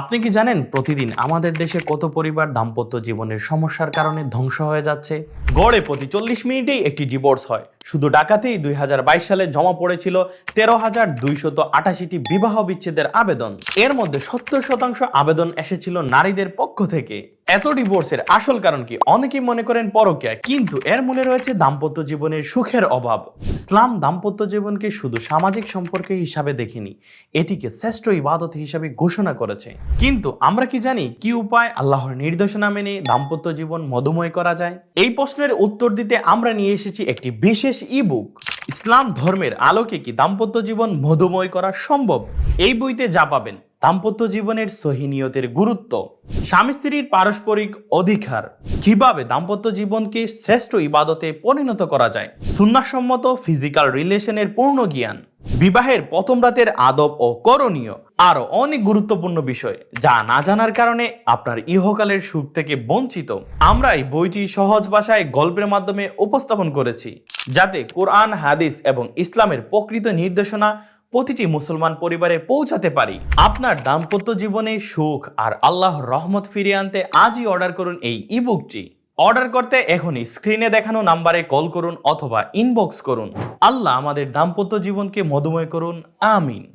আপনি কি জানেন প্রতিদিন আমাদের দেশে কত পরিবার দাম্পত্য জীবনের সমস্যার কারণে ধ্বংস হয়ে যাচ্ছে? গড়ে প্রতি চল্লিশ মিনিটেই একটি ডিভোর্স হয়। শুধু ডাকাতেই দুই হাজার বাইশ সালে জমা পড়েছিল তেরো হাজার দুইশত আটাশিটি বিবাহ বিচ্ছেদের আবেদন। এর মধ্যে সত্তর শতাংশ আবেদন এসেছিল নারীদের পক্ষ থেকে। এত ডিভোর্সের আসল কারণ কি অনেকেই মনে করেন পরকীয়া, কিন্তু এর মূলে রয়েছে দাম্পত্য জীবনের সুখের অভাব। ইসলাম দাম্পত্য জীবনকে শুধু সামাজিক সম্পর্ক হিসাবে দেখেনি, এটিকে শ্রেষ্ঠ ইবাদত হিসাবে ঘোষণা করেছে। কিন্তু আমরা কি জানি কি উপায় আল্লাহর নির্দেশনা মেনে দাম্পত্য জীবন মধুময় করা যায়? এই প্রশ্নের উত্তর দিতে আমরা নিয়ে এসেছি একটি বিশেষ ইবুক ইসলাম ধর্মের আলোকে কি দাম্পত্য জীবন মধুময় করা সম্ভব? এই বইতে যা পাবেন, দাম্পত্য জীবনের সহিনিয়তের গুরুত্ব। স্বামী স্ত্রীর পারস্পরিক অধিকার, কীভাবে দাম্পত্য জীবনকে শ্রেষ্ঠ ইবাদতে পরিণত করা যায়। সুন্নাসম্মত ফিজিক্যাল রিলেশনের পূর্ণ জ্ঞান। বিবাহের প্রথম রাতের আদব ও করণীয় আরও অনেক গুরুত্বপূর্ণ বিষয় যা না জানার কারণে আপনার ইহকালের সুখ থেকে বঞ্চিত। আমরা এই বইটি সহজ ভাষায় গল্পের মাধ্যমে উপস্থাপন করেছি, যাতে কোরআন, হাদিস এবং ইসলামের প্রকৃত নির্দেশনা প্রতিটি মুসলমান পরিবারে পৌঁছাতে পারি। আপনার দাম্পত্য জীবনে সুখ আর আল্লাহর রহমত ফিরিয়ে আনতে আজই অর্ডার করুন এই ইবুকটি অর্ডার করতে এখনই স্ক্রিনে দেখানো নাম্বারে কল করুন অথবা ইনবক্স করুন। আল্লাহ আমাদের দাম্পত্য জীবনকে মধুময় করুন। আমিন।